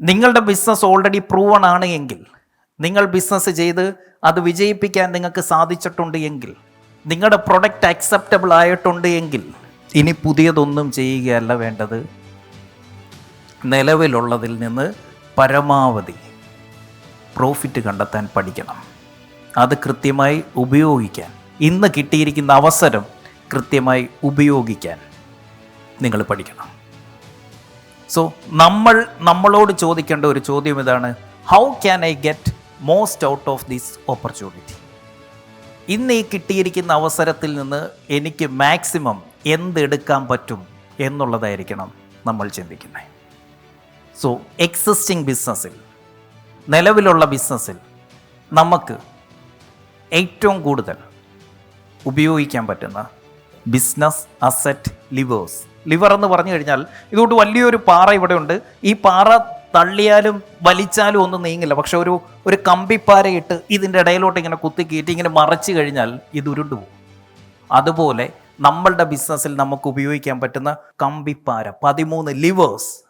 നിങ്ങളുടെ business already proven ആണ് എങ്കിൽ നിങ്ങൾ ബിസിനസ് ചെയ്ത് അത് വിജയിപ്പിക്കാൻ നിങ്ങൾക്ക് സാധിച്ചിട്ടുണ്ട് എങ്കിൽ നിങ്ങളുടെ പ്രൊഡക്റ്റ് അക്സെപ്റ്റബിൾ ആയിട്ടുണ്ട് എങ്കിൽ ഇനി പുതിയതൊന്നും ചെയ്യുകയല്ല വേണ്ടത്. നിലവിലുള്ളതിൽ നിന്ന് പരമാവധി പ്രോഫിറ്റ് കണ്ടെത്താൻ പഠിക്കണം. അത് കൃത്യമായി ഉപയോഗിക്കാൻ ഇന്ന് കിട്ടിയിരിക്കുന്ന അവസരം കൃത്യമായി ഉപയോഗിക്കാൻ നിങ്ങൾ പഠിക്കണം. സോ നമ്മൾ നമ്മളോട് ചോദിക്കേണ്ട ഒരു ചോദ്യം ഇതാണ്. How can I get most out of this opportunity ഇന്ന് ഈ കിട്ടിയിരിക്കുന്ന അവസരത്തിൽ നിന്ന് എനിക്ക് മാക്സിമം എന്തെടുക്കാൻ പറ്റും എന്നുള്ളതായിരിക്കണം നമ്മൾ ചിന്തിക്കുന്നത്. സോ എക്സിസ്റ്റിംഗ് ബിസിനസ്സിൽ നിലവിലുള്ള ബിസിനസ്സിൽ നമുക്ക് ഏറ്റവും കൂടുതൽ ഉപയോഗിക്കാൻ പറ്റുന്ന ബിസിനസ് അസറ്റ് ലിവേഴ്സ് ലിവർ എന്ന് പറഞ്ഞു കഴിഞ്ഞാൽ ഇതുകൊണ്ട് വലിയൊരു പാറ ഇവിടെ ഉണ്ട്. ഈ പാറ തള്ളിയാലും വലിച്ചാലും ഒന്നും നീങ്ങില്ല. പക്ഷെ ഒരു ഒരു കമ്പിപ്പാരയിട്ട് ഇതിന്റെ ഇടയിലോട്ട് ഇങ്ങനെ കുത്തി കയറ്റി ഇങ്ങനെ മറച്ചു കഴിഞ്ഞാൽ ഇത് ഉരുണ്ടു പോകും. അതുപോലെ നമ്മളുടെ ബിസിനസ്സിൽ നമുക്ക് ഉപയോഗിക്കാൻ പറ്റുന്ന കമ്പിപ്പാര പതിമൂന്ന് ലിവേഴ്സ്